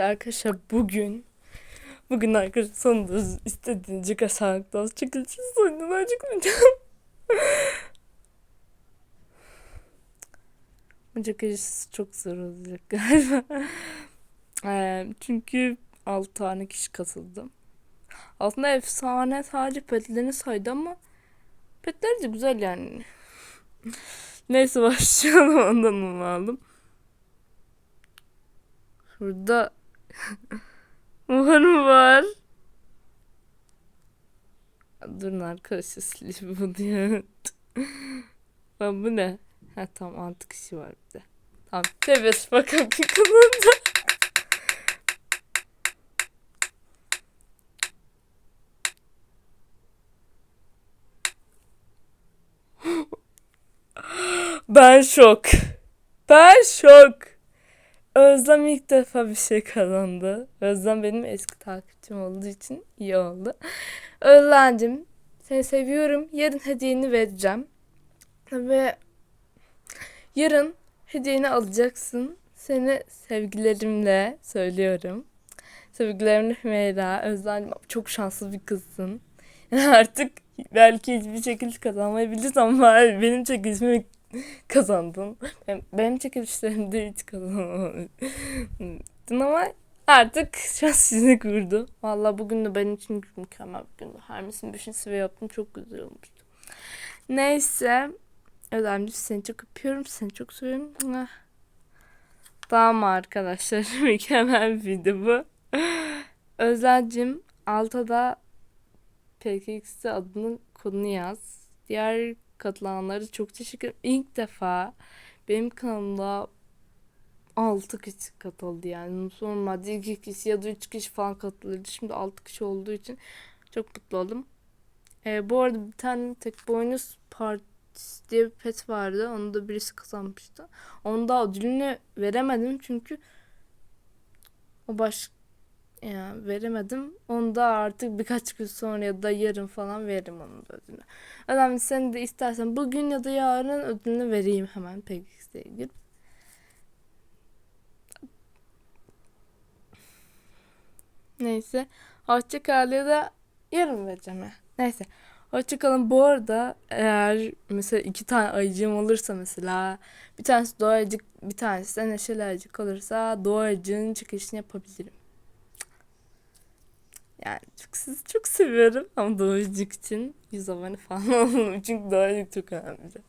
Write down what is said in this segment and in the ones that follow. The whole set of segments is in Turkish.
Arkadaşlar bugün bugün arkadaşlar sonunda istediğiniz kadar sağlıklı olsun. Çünkü sonunda çıkmayacağım. Bence acısı çok zor olacak galiba. Eee, çünkü 6 tane kişi katıldı. Aslında efsane sadece petlerini saydı ama petler de güzel yani. Neyse başlayalım ondan onu aldım. Burada Umarım var. Durun arkadaşlar sileyim bunu diye. Lan bu ne? Ha tamam 6 kişi var bir de. Tamam. Evet bakalım kazandı. Ben şok. Ben şok. Özlem ilk defa bir şey kazandı. Özlem benim eski takipçim olduğu için iyi oldu. Özlemcim seni seviyorum. Yarın hediyeni vereceğim. Ve yarın hediyeni alacaksın. Seni sevgilerimle söylüyorum. Sevgilerimle Hümeyra. Özlem çok şanslı bir kızsın. Yani artık belki hiçbir şekilde kazanmayabilirsin ama benim çekilişimi kazandın. Benim, benim çekilişlerimde hiç kazanamadın ama artık şans sizi kurdu. Valla bugün de benim için mükemmel bir gündü. Hermes'in düşüncesi ve yaptım çok güzel olmuştu. Neyse. Özellikle seni çok öpüyorum. Seni çok seviyorum. Mwah. Tamam arkadaşlar. Mükemmel bir video bu. Özelcim alta da PKX'de adını kodunu yaz. Diğer katılanlara çok teşekkür ederim. İlk defa benim kanalımda 6 kişi katıldı yani. Normalde 2 kişi ya da 3 kişi falan katılırdı. Şimdi 6 kişi olduğu için çok mutlu oldum. Ee, bu arada bir tane tek boynuz partisi diye bir pet vardı. Onu da birisi kazanmıştı. Onu da ödülünü veremedim çünkü o baş yani veremedim. Onu da artık birkaç gün sonra ya da yarın falan veririm onun da ödülünü. Önemli sen de istersen bugün ya da yarın ödülünü vereyim hemen PKX'ye girip. Neyse. Hoşça kal ya da yarın vereceğim ya. Neyse. Hoşçakalın. Bu arada eğer mesela iki tane ayıcığım olursa mesela bir tanesi doğayıcık bir tanesi de neşeli ayıcık olursa doğayıcığın çıkışını yapabilirim. Yani çok sizi çok seviyorum ama doğayıcık için 100 abone falan olalım. Çünkü doğayıcık çok önemli.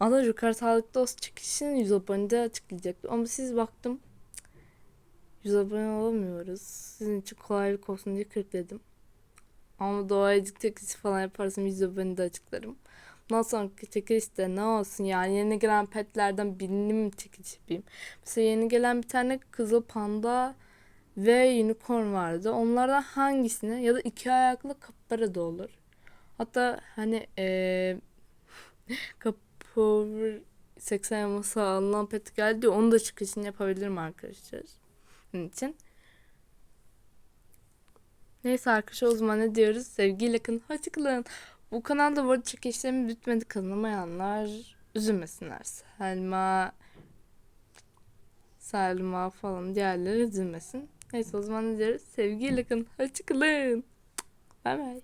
Allah yukarı sağlıklı olsun çıkışını 100 abonede açıklayacaktım. Ama siz baktım 100 abone olamıyoruz. Sizin için kolaylık olsun diye 40 dedim. Ama doğayıcık çekilişi falan yaparsam 100 abone de açıklarım. Bundan sonraki çekilişte ne olsun yani yeni gelen petlerden birini mi çekiliş yapayım? Mesela yeni gelen bir tane kızıl panda ve unicorn vardı. Onlardan hangisine ya da iki ayaklı kaplara da olur. Hatta hani eee kapı 80 yaması alınan pet geldi. Onu da çıkışını yapabilirim arkadaşlar. Bunun için. Neyse arkadaşlar o zaman ne diyoruz? Sevgiyle kalın. Hoşçakalın. Bu kanalda bu arada çekişlerimi bitmedi kazanamayanlar üzülmesinler. Selma Selma falan diğerleri üzülmesin. Neyse o zaman diyoruz? Sevgiyle kalın. Hoşçakalın. Bay bay.